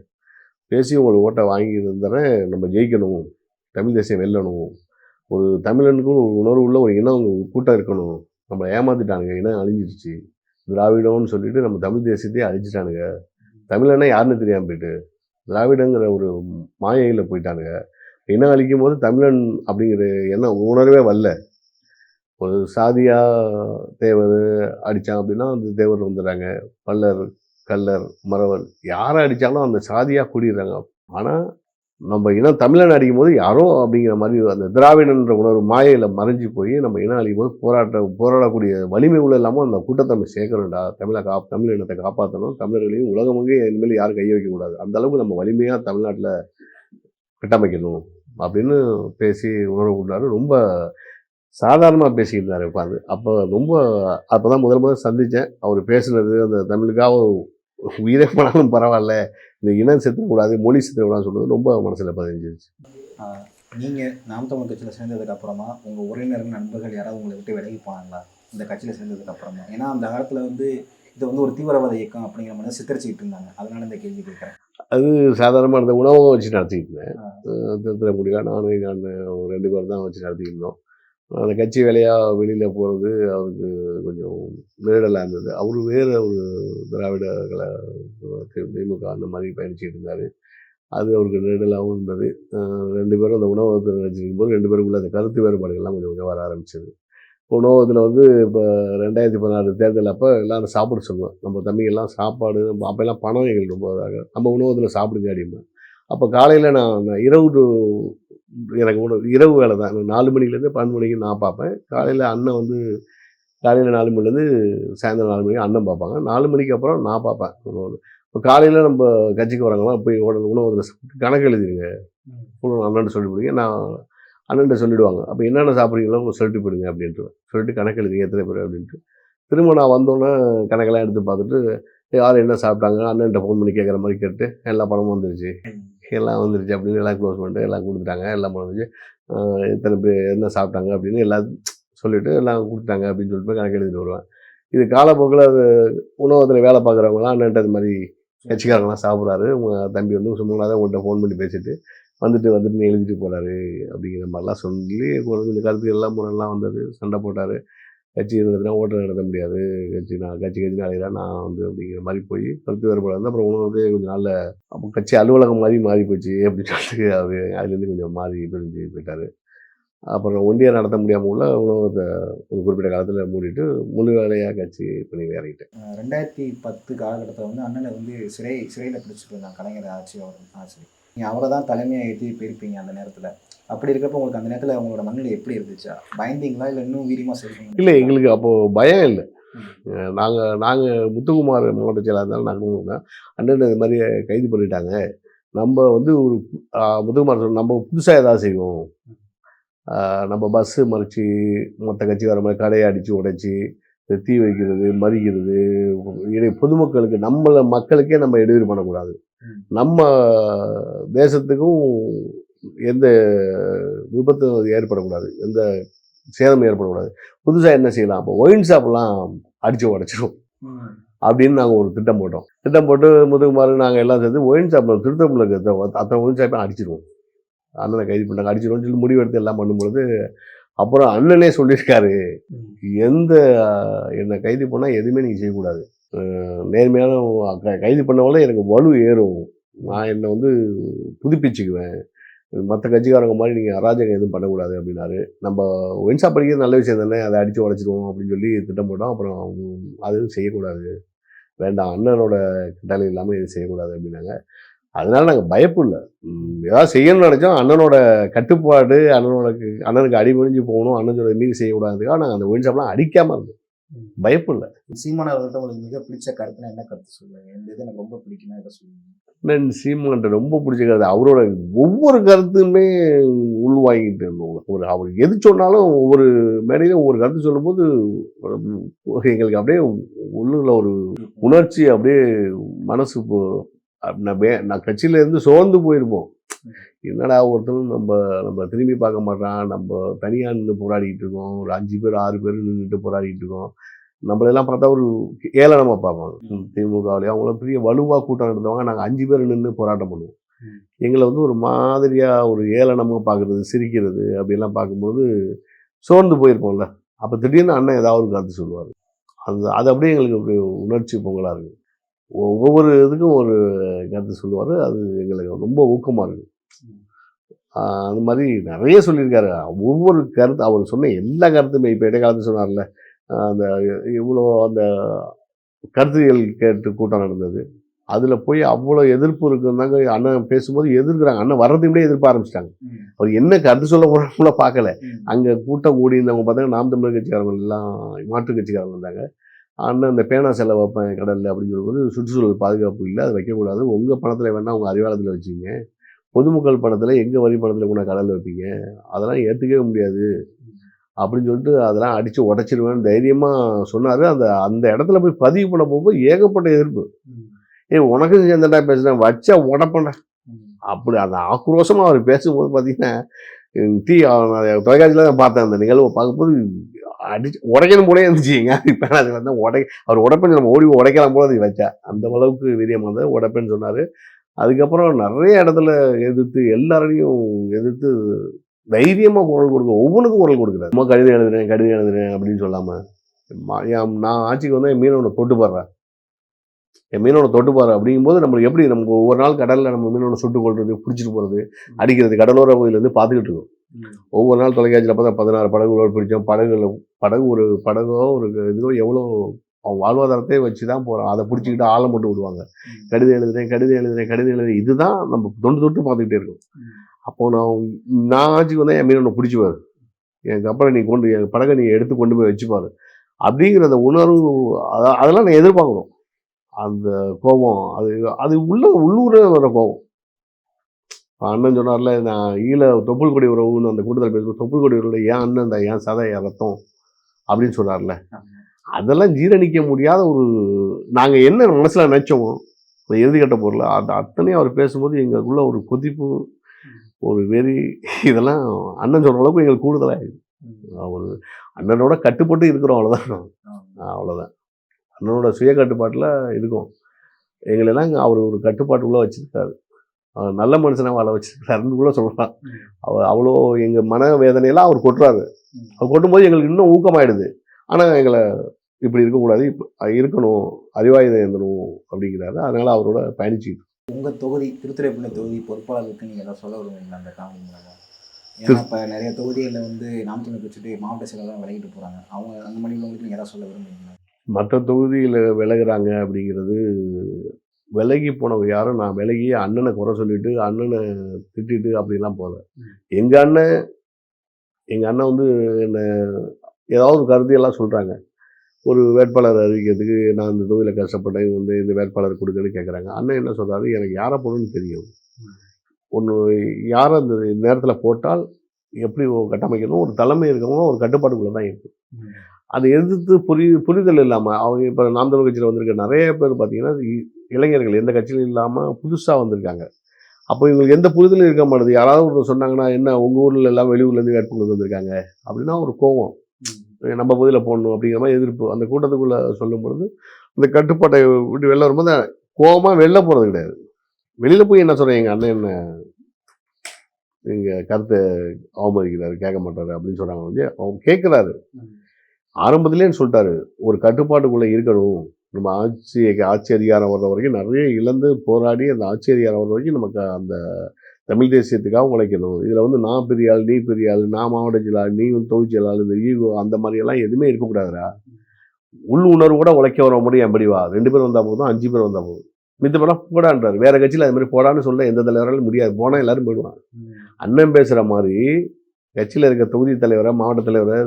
பேசி உங்களுக்கு ஓட்டை வாங்கி தந்துடுறேன் நம்ம ஜெயிக்கணும். தமிழ் தேசியம் வெல்லணும். ஒரு தமிழனுக்கு ஒரு உணர்வு உள்ள ஒரு இனம் கூட்டம் இருக்கணும். நம்மளை ஏமாத்திட்டானுங்க. இனம் அழிஞ்சிருச்சு. திராவிடம்னு சொல்லிட்டு நம்ம தமிழ் தேசியத்தையே அழிச்சிட்டானுங்க தமிழன்னா யாருன்னு தெரியாமல் போயிட்டு திராவிடங்கிற ஒரு மாயையில் போயிட்டானுங்க. இனம் அழிக்கும் போது தமிழன் அப்படிங்கிற எண்ணம் உணர்வே வரல. ஒரு சாதியா தேவர் அடித்தான் அப்படின்னா அந்த தேவர் வந்துடுறாங்க. பல்லர் கல்லர் மறவர் யாரை அடித்தாலும் அந்த சாதியாக கூடிடுறாங்க. ஆனால் நம்ம இனம் தமிழன் அடிக்கும் போது யாரோ அப்படிங்கிற மாதிரி அந்த திராவிடன்ற உணர்வு மாயையில் மறைஞ்சு போய் நம்ம இனம் அழிக்கும் போது போராட்ட போராடக்கூடிய வலிமை உள்ள இல்லாமல் அந்த கூட்டத்தை நம்ம சேர்க்கணும்டா. தமிழை கா தமிழ் இனத்தை காப்பாற்றணும் தமிழர்களையும் உலகமுங்கே இனிமேல் யாரும் கை வைக்கக்கூடாது அந்த அளவுக்கு நம்ம வலிமையாக தமிழ்நாட்டில் கட்டமைக்கணும் அப்படின்னு பேசி உணர்வு கொண்டாரு. ரொம்ப சாதாரணமாக பேசிக்கிட்டு இருந்தார் உட்காந்து அப்போ ரொம்ப அப்போ தான் முதல் முதல் சந்தித்தேன் அவர் பேசுனது அந்த தமிழுக்காக உயிரே போனாலும் பரவாயில்ல. இந்த இனம் செத்துக்கூடாது மொழி செத்துக்கூடாதுன்னு சொன்னது ரொம்ப மனசில் பதிஞ்சிருச்சு. ஆஹ் நீங்க நாம் தமிழ் கட்சியில சேர்ந்ததுக்கு அப்புறமா உங்க உறவினர் நண்பர்கள் யாராவது உங்களை விட்டு விலகி போனாங்களா? இந்த கட்சியில சேர்ந்ததுக்கு அப்புறமா. ஏன்னா அந்த காலத்துல வந்து இது வந்து ஒரு தீவிரவாத இயக்கம் அப்படிங்கிற மாதிரி சித்தரிச்சுக்கிட்டு இருந்தாங்க. அதனால இந்த கேள்வி கேட்குறேன். அது சாதாரணமாக இருந்த உணவும் வச்சு நடத்திக்கிட்டு இருந்தேன். ஆ. திருத்திர முடியா நானும் ஒரு ரெண்டு பேர் தான் வச்சு நடத்திக்கிட்டு இருந்தோம். அந்த கட்சி வேலையாக வெளியில் போகிறது அவருக்கு கொஞ்சம் நெருடலாக இருந்தது. அவர் வேறு ஒரு திராவிடர்களை திமுக அந்த மாதிரி பயணிச்சுட்டு இருந்தார். அது அவருக்கு நெருடலாகவும் இருந்தது. ரெண்டு பேரும் அந்த உணவகத்தில் நினச்சிருக்கும் போது ரெண்டு பேருக்குள்ள அந்த கருத்து வேறுபாடுகள்லாம் கொஞ்சம் கொஞ்சம் வர ஆரம்பிச்சது. உணவகத்தில் வந்து இப்போ ரெண்டாயிரத்தி பதினாறு தேர்தல் அப்போ எல்லாரும் சாப்பிட சொல்லுவோம். நம்ம தம்பிங்கெல்லாம் சாப்பாடு நம்ம அப்போல்லாம் பணம் எங்களுக்கு ரொம்ப இதாக. நம்ம உணவகத்தில் சாப்பிடுங்க அப்படிமா அப்போ காலையில் நான் இரவு எனக்கு உணவு இரவு வேலை தான். நாலு மணிலேருந்து பன்னெண்டு மணிக்கு நான் பார்ப்பேன். காலையில் அண்ணன் வந்து காலையில் நாலு மணிலேருந்து சாயந்தரம் நாலு மணிக்கு அண்ணன் பார்ப்பாங்க. நாலு மணிக்கு அப்புறம் நான் பார்ப்பேன். இப்போ காலையில் நம்ம கட்சிக்கு வராங்களாம் போய் உடனே உணவகத்தில் கணக்கு எழுதிடுங்க உணவு அண்ணன் சொல்லி கொடுங்க. நான் அண்ணன்ட்ட சொல்லிடுவாங்க. அப்போ என்னென்ன சாப்பிட்றீங்களோ சொல்லிட்டு போயிடுங்க அப்படின்ட்டு. சொல்லிட்டு கணக்கு எழுதி எத்தனை பேர்? அப்படின்ட்டு. திரும்ப நான் வந்தோன்னே கணக்கெல்லாம் எடுத்து பார்த்துட்டு யார் என்ன சாப்பிட்டாங்க? அண்ணன்ட்ட ஃபோன் பண்ணி கேட்குற மாதிரி கேட்டு எல்லா பணமும் வந்துருச்சு. எல்லாம் வந்துருச்சு அப்படின்னு எல்லாம் க்ளோஸ் பண்ணிட்டு எல்லாம் கொடுத்துட்டாங்க. எல்லாம் முடிஞ்சு எத்தனை பேர் என்ன சாப்பிட்டாங்க அப்படின்னு எல்லாம் சொல்லிவிட்டு எல்லாம் கொடுத்துட்டாங்க அப்படின்னு சொல்லிட்டு கணக்கு எழுதிட்டு வருவேன். இது காலப்போக்கில் அது உணவகத்தில் வேலை பார்க்குறவங்களாம் அண்ணன்ட்ட அது மாதிரி கட்சிக்காரங்களாம் சாப்பிட்றாரு. உங்கள் தம்பி வந்து சும்மா தான் உங்கள்கிட்ட ஃபோன் பண்ணி பேசிட்டு வந்துட்டு வந்துட்டு எழுதிட்டு போகிறாரு அப்படிங்கிற மாதிரிலாம் சொல்லி கொஞ்சம் கருத்து எல்லாம் முறையெல்லாம் வந்தது. சண்டை போட்டார். கட்சி நடத்தினா ஓட்டம் நடத்த முடியாது. கட்சி நான் கட்சி கட்சி நாளைக்கு நான் வந்து அப்படிங்கிற மாதிரி போய் கருத்து வேறுபாடு வந்து அப்புறம் உணவு வந்து கொஞ்சம் நாளில் அப்போ கட்சி அலுவலகம் மாதிரி மாறி போச்சு அப்படின்னு சொல்லிட்டு அது அதுலேருந்து கொஞ்சம் மாறி பிரிஞ்சு போயிட்டார். அப்புறம் ஒன்றியம் நடத்த முடியாமல் உள்ள உணவகத்தை ஒரு குறிப்பிட்ட காலத்தில் மூடிட்டு முழு வேலையாக கட்சி பண்ணி இறங்கிட்டேன். ரெண்டாயிரத்தி பத்து காலகட்டத்தில் வந்து அண்ணனை வந்து சிறை சிறையில் பிடிச்சிட்டு இருந்தாங்க. கலைஞர் ஆட்சி அவர் ஆட்சி. நீங்கள் அவரை தான் தலைமையாக ஏற்றி போயிருப்பீங்க அந்த நேரத்தில். அப்படி இருக்கப்போ உங்களுக்கு அந்த நேரத்தில் உங்களோட மனநிலை எப்படி இருந்துச்சா? பயந்தீங்களா? இல்லை இன்னும் வீரியமாக செய்வீங்க இல்லை எங்களுக்கு அப்போது பயம் இல்லை. நாங்கள் நாங்கள் முத்துக்குமார் மாவட்ட செயலாளர் இருந்தாலும் நாங்கள் தான் அண்ணன் இது மாதிரி கைது பண்ணிட்டாங்க. நம்ம வந்து ஒரு முத்துக்குமார் சொன்ன நம்ம புதுசாக ஏதாவது செய்வோம். நம்ம பஸ்ஸு மறித்து மற்ற கட்சி வர மாதிரி கடையை அடித்து உடைச்சி தீ வைக்கிறது மறிக்கிறது பொதுமக்களுக்கு நம்மளை மக்களுக்கே நம்ம இடையூறு பண்ணக்கூடாது. நம்ம தேசத்துக்கும் எந்த விபத்தும் ஏற்படக்கூடாது. எந்த சேதம் ஏற்படக்கூடாது. புதுசாக என்ன செய்யலாம்? அப்போ ஒயின் ஷாப்லாம் அடித்து உடச்சிரும். ம். அப்படின்னு நாங்கள் ஒரு திட்டம் போட்டோம். திட்டம் போட்டு முதுகுமாறு நாங்கள் எல்லாம் சேர்ந்து ஒயின் ஷாப்பில் திருத்தமில் இருக்கிற அத்தனை ஒயின் ஷாப்பையும் அடிச்சிருவோம். அண்ணனை கைது பண்ணாங்க அடிச்சிருவோம்னு சொல்லி முடிவெடுத்து எல்லாம் பண்ணும்பொழுது அப்புறம் அண்ணனே சொல்லியிருக்காரு. எந்த என்னை கைது பண்ணால் எதுவுமே நீங்கள் செய்யக்கூடாது. நேர்மையான க- கைது பண்ணவங்களே எனக்கு வலு ஏறும். நான் என்னை வந்து புதுப்பிச்சுக்குவேன். மற்ற கட்சிக்காரங்க மாதிரி நீங்கள் அராஜகம் எதுவும் பண்ணக்கூடாது அப்படின்னாரு. நம்ம ஒயின்ஷாப் படிக்கிறது நல்ல விஷயம் தானே அதை அடித்து உடச்சிடுவோம் அப்படின்னு சொல்லி திட்டம் போட்டோம். அப்புறம் அதுவும் செய்யக்கூடாது. வேண்டாம் அண்ணனோட கட்டளை இல்லாமல் எதுவும் செய்யக்கூடாது அப்படின்னாங்க. அதனால நாங்கள் பயப்படல இல்லை. ஏதாவது செய்யணும்னு நினச்சோம். அண்ணனோட கட்டுப்பாடு அண்ணனோட அண்ணனுக்கு அடிபணிஞ்சு போகணும். அண்ணன் அண்ணனோட மீறி செய்யக்கூடாதுக்காக நாங்கள் அந்த ஒயின் ஷாப்லாம் அடிக்காமல் இருந்தோம். பயப்படல சீமான் அவர்கள்ட்ட உங்களுக்கு மிக பிடிச்ச கருத்துனா என்ன கருத்து சொல்லுவீங்க? இந்த இது எனக்கு ரொம்ப பிடிக்கும்னா இதை சொல்லுவீங்க? அண்ணன் சீமான்ட்ட ரொம்ப பிடிச்ச கருத்து அவரோட ஒவ்வொரு கருத்துமே உள்வாங்கிட்டு இருந்தோம் ஒரு அவர் எது சொன்னாலும் ஒவ்வொரு மேடையிலும் ஒவ்வொரு கருத்து சொல்லும்போது எங்களுக்கு அப்படியே உள்ளுல ஒரு உணர்ச்சி அப்படியே மனசு நான் நான் கட்சியில இருந்து சோர்ந்து போயிருப்போம். என்னடா ஒருத்தரும் நம்ம நம்ம திரும்பி பார்க்க மாட்டான். நம்ம தனியாக நின்று போராடிட்டு இருக்கோம். ஒரு அஞ்சு பேர் ஆறு பேர் நின்றுட்டு போராடிட்டு இருக்கோம். நம்மளெல்லாம் பார்த்தா ஒரு ஏளனமாக பார்ப்பாங்க. திமுகவிலே. அவங்கள பெரிய வலுவாக கூட்டம் நடந்தவங்க நாங்கள் அஞ்சு பேர் நின்று போராட்டம் பண்ணுவோம். எங்களை வந்து ஒரு மாதிரியாக ஒரு ஏளனமாக பார்க்குறது சிரிக்கிறது அப்படியெல்லாம் பார்க்கும்போது சோர்ந்து போயிருப்போம்ல. அப்போ திடீர்னு அண்ணன் ஏதாவது ஒரு கருத்து சொல்லுவார். அந்த அது அப்படியே எங்களுக்கு ஒரு உணர்ச்சி பொங்கலாக இருக்குது ஒவ்வொரு இதுக்கும் ஒரு கருத்து சொல்லுவார். அது எங்களுக்கு ரொம்ப ஊக்கமாக இருக்குது அந்த மாதிரி நிறைய சொல்லியிருக்காரு. ஒவ்வொரு கருத்து அவர் சொன்ன எல்லா கருத்துமே இப்போ இடைக்காலத்து சொன்னார்ல. அந்த இவ்வளோ அந்த கருத்துகள் கேட்டு கூட்டம் நடந்தது. அதில் போய் அவ்வளோ எதிர்ப்பு இருக்குன்னாங்க. அண்ணன் பேசும்போது எதிர்க்கிறாங்க. அண்ணன் வர்றதையும் எதிர்ப்பு ஆரம்பிச்சிட்டாங்க. அவர் என்ன கருத்து சொல்ல போகிறாங்களோ பார்க்கல. அங்கே கூட்டம் கூடி இருந்தவங்க பார்த்தாங்க நாம் தமிழர் கட்சிக்காரங்க எல்லாம் மாற்று கட்சிக்காரங்க இருந்தாங்க. அண்ணன் இந்த பேனா செலவு வைப்பேன் கடலில் அப்படின்னு சொல்லும்போது சுற்றுச்சூழல் பாதுகாப்பு இல்லை அது வைக்கக்கூடாது. உங்கள் பணத்தில் வேணால் உங்கள் அறிவாளத்தில் வச்சுங்க. பொதுமக்கள் பணத்தில் எங்கள் வரி பணத்தில் கூட கடலில் வைப்பீங்க? அதெல்லாம் ஏற்றுக்கவே முடியாது. அப்படின்னு சொல்லிட்டு அதெல்லாம் அடித்து உடச்சிருவேன்னு தைரியமாக சொன்னார். அந்த அந்த இடத்துல போய் பதிவு பண்ண போகும்போது ஏகப்பட்ட எதிர்ப்பு. ம். ஏய் உனக்கு சேர்ந்தடா பேசுகிறேன் வச்சா உடப்பேன்டா. ம். அப்படி அந்த ஆக்ரோஷமாக அவர் பேசும்போது பார்த்தீங்கன்னா டீ தொலைக்காட்சியில் தான் பார்த்தேன் அந்த நிகழ்வை பார்க்கும்போது அடிச்சு உடைக்கணும் போலே இருந்துச்சுங்க. இப்போ வந்து உடை அவர் உடைப்பேன் நம்ம ஓடி உடைக்கலாம் போல அது வச்சா. அந்த அளவுக்கு வீரியமாக இருந்தார் உடைப்பேன்னு சொன்னார். அதுக்கப்புறம் நிறைய இடத்துல எதிர்த்து எல்லாரையும் எதிர்த்து தைரியமாக குரல் கொடுக்க ஒவ்வொன்றுக்கும் குரல் கொடுக்குறாரு. நம்ம கடிதம் எழுதுறேன் கடிதம் எழுதுறேன் அப்படின்னு சொல்லாமல் நான் ஆட்சிக்கு வந்து என் மீனவனை தொட்டு பாடுறேன் என் மீனோட தொட்டு பாரு அப்படிங்கும்போது நம்மளுக்கு எப்படி நமக்கு ஒவ்வொரு நாள் கடலில் நம்ம மீனோட சுட்டு கொள்றது பிடிச்சிட்டு போகிறது அடிக்கிறது கடலோர பகுதியிலேருந்து பார்த்துக்கிட்டு இருக்கோம். ஒவ்வொரு நாள் தொலைக்காட்சியில் பார்த்தா பதினாறு படகுகளோடு பிடிச்சோம். படகுல படகு ஒரு படகோ ஒரு இதுவோ எவ்வளோ அவன் வாழ்வாதாரத்தை வச்சு தான் போகிறான் அதை பிடிச்சிக்கிட்டு ஆழை மட்டும் விடுவாங்க. கடிதம் எழுதுறேன் கடிதம் எழுதுறேன் கடிதம் எழுதுறேன். இதுதான் நம்ம தொண்டு தொட்டு பார்த்துக்கிட்டே இருக்கோம். ம். அப்போ நான் நான் ஆட்சிக்கு வந்தால் என் மீனவனை பிடிச்சிவாரு எனக்கு அப்புறம் நீ கொண்டு என் படகை நீ எடுத்து கொண்டு போய் வச்சுப்பாரு. அப்படிங்கிற அந்த உணர்வு அத- அதெல்லாம் நான் எதிர்பார்க்கணும். அந்த கோபம் அது அது உள்ள உள்ளூரே வர கோபம். அண்ணன் சொன்னார்ல நான் ஈழ தொப்புள் கொடி உறவுன்னு அந்த கூட்டத்தில் பேசும்போது தொப்புள் கொடி உறவுல ஏன் அண்ணன் தான் ஏன் சதை ரத்தம் அப்படின்னு சொன்னார்ல. அதெல்லாம் ஜீரணிக்க முடியாத ஒரு நாங்கள் என்ன மனசில் நினைச்சோமோ அந்த இறுதிக்கட்ட பொருள் அது அத்தனையும் அவர் பேசும்போது எங்களுக்குள்ள ஒரு கொதிப்பு ஒரு வெறி இதெல்லாம் அண்ணன் சொல்கிற அளவுக்கு எங்களுக்கு கூடுதலாக ம். அவர் அண்ணனோட கட்டுப்பட்டு இருக்கிறோம் அவ்வளோதான். அவ்வளோதான் அண்ணனோட சுய கட்டுப்பாட்டில் இருக்கும் எங்களெல்லாம் அவர் ஒரு கட்டுப்பாட்டுக்குள்ளே வச்சிருக்காரு நல்ல மனுஷனை வாழ வச்சிருக்காருன்னு கூட சொல்லலாம். ம். அவர் அவ்வளோ எங்கள் மன வேதனையெல்லாம் அவர் கொட்டுறாரு. அவர் கொட்டும்போது எங்களுக்கு இன்னும் ஊக்கமாயிடுது. ஆனால் எங்களை இப்படி இருக்கக்கூடாது. இப்போ இருக்கணும். அறிவாயுதம் எழுந்தணும் அப்படிங்கிறாரு. அதனால அவரோட பயணிச்சுக்கிட்டு உங்க தொகுதி திருத்துறைப்பூண்டி தொகுதி பொறுப்பாளருக்கு நீங்க ஏதாவது சொல்ல விரும்புறீங்களா? அந்த மூலமா ஏன்னா இப்ப நிறைய தொகுதிகளில் வந்து நாம் தமிழ் வச்சுட்டு மாவட்ட செயலாளர் விலகிட்டு போறாங்க. அவங்க அந்த மாதிரி உள்ளவங்களுக்கு நீங்க ஏதாவது சொல்ல விரும்புறீங்களா? மற்ற தொகுதியில் விலகுறாங்க அப்படிங்கிறது விலகி போனவங்க யாரும் நான் விலகி அண்ணனை குறை சொல்லிட்டு அண்ணனை திட்டிட்டு அப்படிலாம் போகல. எங்கள் அண்ணன் எங்கள் அண்ணன் வந்து என்ன ஏதாவது ஒரு கருத்தையெல்லாம் சொல்கிறாங்க ஒரு வேட்பாளர் அறிவிக்கிறதுக்கு நான் இந்த தொகுதியில் கஷ்டப்பட்டேன் வந்து இந்த வேட்பாளர் கொடுங்கன்னு கேட்குறாங்க அண்ணன் என்ன சொல்கிறாரு எனக்கு யாரை போடணும்னு தெரியும். ஒன்று யாரை அந்த நேரத்தில் போட்டால் எப்படி கட்டமைக்கணும்? ஒரு தலைமை இருக்கவங்க ஒரு கட்டுப்பாட்டுக்குள்ளே தான் இருக்கு ம். அதை எதிர்த்து புரி புரிதல் இல்லாமல் அவங்க இப்போ நாம் தமிழ் கட்சியில் வந்திருக்க நிறைய பேர் பார்த்தீங்கன்னா இளைஞர்கள் எந்த கட்சியிலும் இல்லாமல் புதுசாக வந்திருக்காங்க. அப்போ இவங்களுக்கு எந்த புரிதலும் இருக்க மாட்டேது யாராவது ஒருத்தர் சொன்னாங்கன்னா என்ன உங்கள் ஊரில் எல்லாம் வெளியூர்லேருந்து வேட்பாளர் வந்திருக்காங்க. அப்படின்னா ஒரு கோவம். நம்ம பகுதியில் போடணும் அப்படிங்கிற மாதிரி எதிர்ப்பு. அந்த கூட்டத்துக்குள்ளே சொல்லும் பொழுது அந்த கட்டுப்பாட்டை விட்டு வெளில வரும்போது கோவமாக வெளில போகிறது கிடையாது. வெளியில் போய் என்ன சொல்கிறேன் எங்கள் அண்ணன் என்ன எங்கள் கருத்தை அவமதிக்கிறாரு கேட்க மாட்டாரு அப்படின்னு சொல்கிறாங்க அவங்க கேட்குறாரு. ம். ஆரம்பத்திலேயே சொல்லிட்டாரு ஒரு கட்டுப்பாட்டுக்குள்ளே இருக்கணும். நம்ம ஆட்சி ஆட்சி அதிகாரம் வர்ற வரைக்கும் நிறைய இழந்து போராடி அந்த ஆட்சி அதிகாரம் வர்ற வரைக்கும் நமக்கு அந்த தமிழ் தேசியத்துக்காக உழைக்கணும். இதில் வந்து நான் பெரிய ஆள் நீ பெரிய ஆள் நான் மாவட்ட செயலாளர் நீ வந்து தொகுதி செயலாளர் இந்த ஈகோ அந்த மாதிரியெல்லாம் எதுவுமே இருக்கக்கூடாதுடா. உள் உணர்வு கூட உழைக்க வர முடியும் எப்படி வா. ரெண்டு பேர் வந்தால் போதும் அஞ்சு பேர் வந்தால் போதும். மித்த பேர்லாம் போடான்றாரு. வேற கட்சியில் அது மாதிரி போடான்னு சொல்ல எந்த தலைவராலும் முடியாது. போனால் எல்லாரும் போயிடுவாங்க. அண்ணன் பேசுகிற மாதிரி கட்சியில் இருக்க தொகுதி தலைவரை மாவட்ட தலைவரை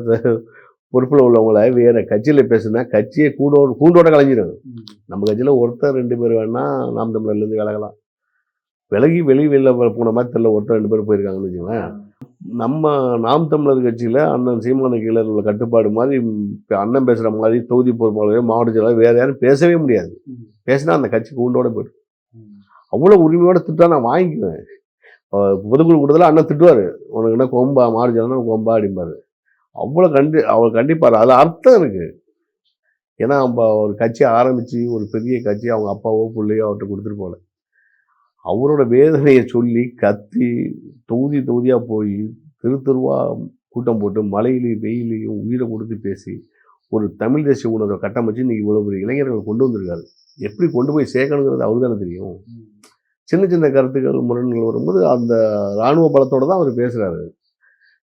பொறுப்பில் உள்ளவங்கள வேற கட்சியில் பேசுனா கட்சியை கூடோடு கூண்டோட கலைஞ்சிடும். நம்ம கட்சியில் ஒருத்தர் ரெண்டு பேர் வேணா நாம் தமிழர்லேருந்து விலகலாம். விலகி வெளி வெளில போன மாதிரி தெரியல ஒருத்தர் ரெண்டு பேர் போயிருக்காங்கன்னு வச்சுங்களேன் நம்ம நாம் தமிழர் கட்சியில் அண்ணன் சீமான கீழே உள்ள கட்டுப்பாடு மாதிரி அண்ணன் பேசுகிற மாதிரி தொகுதி பொறுப்பாளர் மாவட்ட செயலாளர் வேறு யாரும் பேசவே முடியாது. பேசினா அந்த கட்சி கூண்டோட போயிடும். அவ்வளோ உரிமையோட திட்டா நான் வாங்கிக்குவேன். பொதுக்குழு கூட்டத்தில் அண்ணன் திட்டுவார். உனக்கு என்ன கொம்பா மாடு செயலாளர் கொம்பா அப்படிம்பாரு. அவ்வளோ கண்டி அவர் கண்டிப்பார் அதில் அர்த்தம் இருக்குது ஏன்னா நம்ம ஒரு கட்சி ஆரம்பித்து ஒரு பெரிய கட்சி அவங்க அப்பாவோ பிள்ளையோ அவர்கிட்ட கொடுத்துட்டு போகல அவரோட வேதனையை சொல்லி கத்தி தொகுதி தொகுதியாக போய் தெரு தெருவா கூட்டம் போட்டு மழையிலையும் வெயிலையும் உயிரை கொடுத்து பேசி ஒரு தமிழ் தேசிய உணர்வை கட்டமைச்சு இன்னைக்கு இவ்வளோ பெரிய இளைஞர்கள் கொண்டு வந்திருக்காரு. எப்படி கொண்டு போய் சேர்க்கணுங்கிறது அவருக்கு தானே தெரியும். சின்ன சின்ன கருத்துக்கள் முரண்கள் வரும்போது அந்த இராணுவ பலத்தோட தான் அவர் பேசுகிறாரு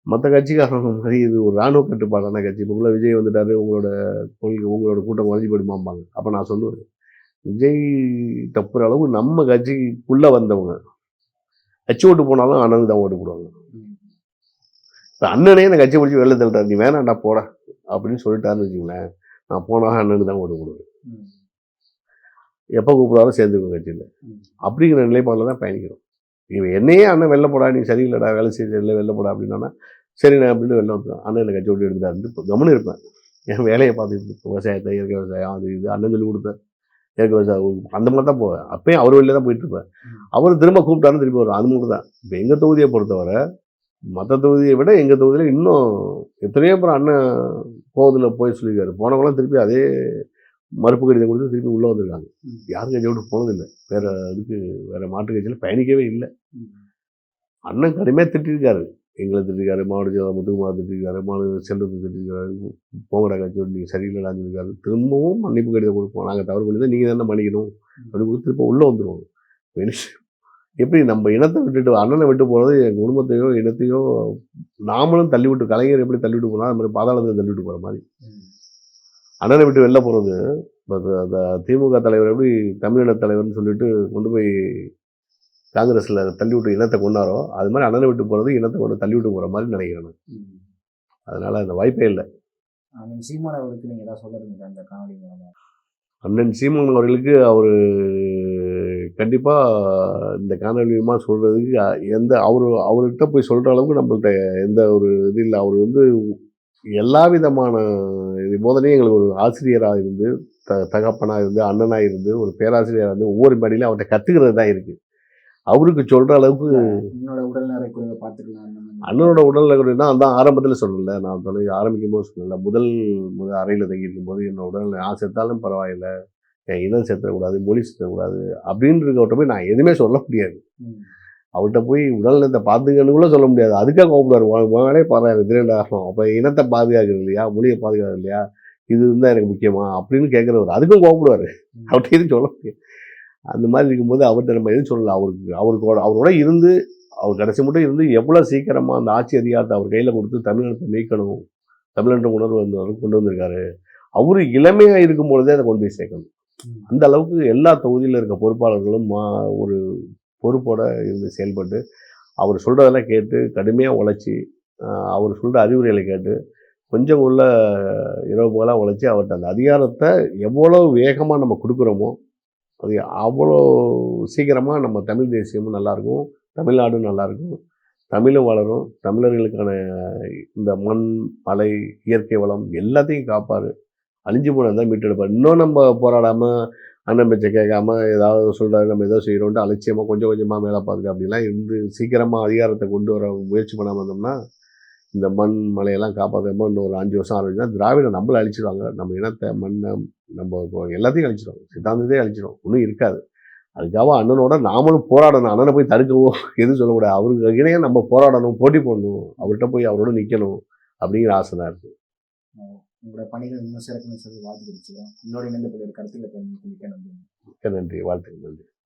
மற்ற கட்சிக்காரங்க மாதிரி இது ஒரு இராணுவ கட்டுப்பாடான கட்சி இப்போ உள்ள விஜய் வந்துட்டாரு உங்களோட கொள்கை உங்களோட கூட்டம் குறைஞ்சி போயிடுமாம்பாங்க அப்போ நான் சொல்லுவேன் விஜய் தப்புற அளவு நம்ம கட்சிக்குள்ளே வந்தவங்க கட்சி ஓட்டு போனாலும் அண்ணனுக்கு தான் ஓட்டு போடுவாங்க. இப்போ அண்ணனே என்னை கட்சி பிடிச்சி வெளில தள்ளிட்டார் நீ வேணாண்டா போட அப்படின்னு சொல்லிட்டாருன்னு வச்சுங்களேன் நான் போனால் அண்ணனுக்கு தான் ஓட்டு போடுவேன். எப்போ கூப்பிடாலும் சேர்ந்துக்குவேன் கட்சியில். அப்படிங்கிற நிலைப்பாடில் தான் பயணிக்கிறோம் இவன் என்னையே அண்ணன் வெளில போடா நீ சரியில்லைடா வேலை செய்யல வெளில போடா அப்படின்னா சரி நான் அப்படின்னு வெளில வந்துடுவேன் அண்ணன் என்னை கட்சி விட்டு எடுத்துட்டாரு இப்போ கவனம் இருப்பேன். என் வேலையை பார்த்துட்டு. விவசாயத்தை இயற்கை விவசாயம் அது இது அண்ணன் சொல்லி கொடுத்தார் இயற்கை விவசாயம் அந்த மாதிரி தான் போவேன். அப்பயும் அவர் வெளில தான் போயிட்டு இருப்பேன். அவர் திரும்ப கூப்பிட்டாலும் திரும்பி வரும் அது மட்டும் தான் இப்போ எங்கள் தொகுதியை பொறுத்தவரை மற்ற தொகுதியை விட எங்கள் தொகுதியில் இன்னும் எத்தனையோ பேர் அண்ணன் கோவத்தில் போய் சொல்லியிருக்காரு. போனவங்களாம் திருப்பி அதே மறுப்பு கடிதம் கொடுத்து திருப்பி உள்ளே வந்திருக்காங்க. யாரும் கட்சி விட்டு போனதில்லை. வேற இதுக்கு வேற மாற்று கட்சியில் பயணிக்கவே இல்லை. அண்ணன் கடுமையாக திட்டிருக்காரு. எங்களை திட்டிருக்காரு மாவட்ட செயலாளர் முத்துக்குமார் திட்டிருக்காரு மாநில செல்வத்தை திட்டிருக்காரு போங்கடா கட்சி நீங்கள் சரியில்லைடான்னு சொல்லியிருக்காரு திரும்பவும் மன்னிப்பு கடிதம் கொடுப்போம். நாங்கள் தவறு பண்ணி நீங்கள் தானே மன்னிக்கணும் அப்படி கொடுத்து திரும்ப உள்ளே வந்துடுவோம் எப்படி நம்ம இனத்தை விட்டுட்டு அண்ணனை விட்டு போகிறது என் குடும்பத்தையோ இனத்தையோ நாமளும் தள்ளி விட்டு கலைஞர் எப்படி தள்ளி விட்டு போனால் அது மாதிரி பாதாளத்தை தள்ளி விட்டு போகிற மாதிரி. அண்ணனை விட்டு வெளில போகிறது அந்த திமுக தலைவர் எப்படி தமிழின தலைவர்னு சொல்லிட்டு கொண்டு போய் காங்கிரஸில் தள்ளி விட்டு இனத்தை கொண்டாரோ அது மாதிரி அண்ணனை விட்டு போகிறது இனத்தை கொண்டு தள்ளி விட்டு போகிற மாதிரி நினைக்கிறேன். அதனால் அந்த வாய்ப்பே இல்லை. அண்ணன் சீமான் அவர்களுக்கு நீங்க ஏதாவது சொல்லுறீங்க அந்த காணொலி மூலமா? அண்ணன் சீமன் அவர்களுக்கு அவர் கண்டிப்பாக இந்த காணொலியமாக சொல்கிறதுக்கு எந்த அவர் அவர்கிட்ட போய் சொல்கிற அளவுக்கு நம்மள்ட்ட எந்த ஒரு இது இல்லை. அவர் வந்து எல்லா விதமான இது போதனையும் எங்களுக்கு ஒரு ஆசிரியராக இருந்து த தகப்பனாக இருந்து அண்ணனாக இருந்து ஒரு பேராசிரியராக இருந்து ஒவ்வொரு படியிலும் அவர்கிட்ட கற்றுக்கிறது தான் இருக்குது அவருக்கு சொல்கிற அளவுக்கு என்னோட உடல்நலை குறைவை பார்த்துக்கலாம் அந்த. அண்ணனோட உடல்ல குறைனா அதான் ஆரம்பத்தில் சொன்னல நான் தொலை ஆரம்பிக்கும் போது சொன்னல முதல் முதல் அறையில் தங்கியிருக்கும் போது என்னோட உடல்நிலை நான் செத்தாலும் பரவாயில்லை. என் இனம் செத்தக்கூடாது மொழி செத்தக்கூடாது அப்படின்றவர்கிட்ட போய் நான் எதுவுமே சொல்ல முடியாது. அவர்கிட்ட போய் உடல்நலத்தை பார்த்துக்கன்னு கூட சொல்ல முடியாது. அதுக்காக உன் வேலையை பாரு திரண்டாகும் அப்போ இனத்தை பாதுகாக்கிறது இல்லையா? மொழியை பாதுகாக்கிறது இல்லையா? இது இருந்தால் எனக்கு முக்கியமா? அப்படின்னு கேட்குறவர். அதுக்கும் கோவப்படுவார். ம். அவர்கிட்ட எதுவும் சொல்ல முடியாது. அந்த மாதிரி இருக்கும்போது அவர்கிட்ட நம்ம எதுவும் சொல்லலாம் அவருக்கு அவருக்கு அவரோட இருந்து அவர் கடைசி மட்டும் இருந்து எவ்வளோ சீக்கிரமாக அந்த ஆட்சி அதிகாரத்தை அவர் கையில் கொடுத்து தமிழ்நாட்டை மீட்கணும் தமிழ்நாட்டு உணர்வு வந்து அவர் கொண்டு வந்திருக்காரு. அவரு இளமையாக இருக்கும் பொழுதே அதை கொண்டு போய் சேர்க்கணும். அந்த அளவுக்கு எல்லா தொகுதியில் இருக்க பொறுப்பாளர்களும் மா- ஒரு பொறுப்போடு இருந்து செயல்பட்டு அவர் சொல்கிறதெல்லாம் கேட்டு கடுமையாக உழைச்சி அவர் சொல்கிற அறிவுரைகளை கேட்டு கொஞ்சம் உள்ள இரவு போல உழைச்சி அவர்கிட்ட அந்த அதிகாரத்தை எவ்வளோ வேகமாக நம்ம கொடுக்குறோமோ அது அவ்வளோ சீக்கிரமாக நம்ம தமிழ் தேசியமும் நல்லாயிருக்கும் தமிழ்நாடும் நல்லாயிருக்கும் தமிழும் வளரும் தமிழர்களுக்கான இந்த மண் மலை இயற்கை வளம் எல்லாத்தையும் காப்பார் அழிஞ்சு போனதான் மீட்டெடுப்பார். இன்னும் நம்ம போராடாமல் அண்ணன் பேச்சை கேட்காம ஏதாவது சொல்கிறாரு நம்ம ஏதோ செய்கிறோன்ட்டு அலட்சியமாக கொஞ்சம் கொஞ்சமாக மேலே பார்த்துக்க அப்படிலாம் இருந்து சீக்கிரமாக அதிகாரத்தை கொண்டு வர முயற்சி பண்ணாமல் இருந்தோம்னா இந்த மண் மலையெல்லாம் காப்பாற்றாம இன்னும் ஒரு அஞ்சு வருஷம் ஆறு திராவிடம் நம்மளை அழிச்சிடுவாங்க நம்ம இனத்தை மண்ணை நம்ம எல்லாத்தையும் அழிச்சிடும் சித்தாந்தத்தையும் அழிச்சிடும் ஒன்றும் இருக்காது. அதுக்காக அண்ணனோட நாமளும் போராடணும். அண்ணனை போய் தடுக்கவோ எதுவும் சொல்லக்கூடாது. அவருக்கு இடையே நம்ம போராடணும் போட்டி போடணும். அவர்கிட்ட போய் அவரோட நிற்கணும் அப்படிங்கிற ஆசை தான் இருக்குது உங்களோட பணிகள் இன்னும் சிறக்கணும்னு சொல்லி வாழ்த்து கிடைச்சிடும் இன்னொரு இணைந்த பல்வேறு கருத்துக்களை மிக்க நன்றி. மிக்க நன்றி. வாழ்த்துக்கள். நன்றி.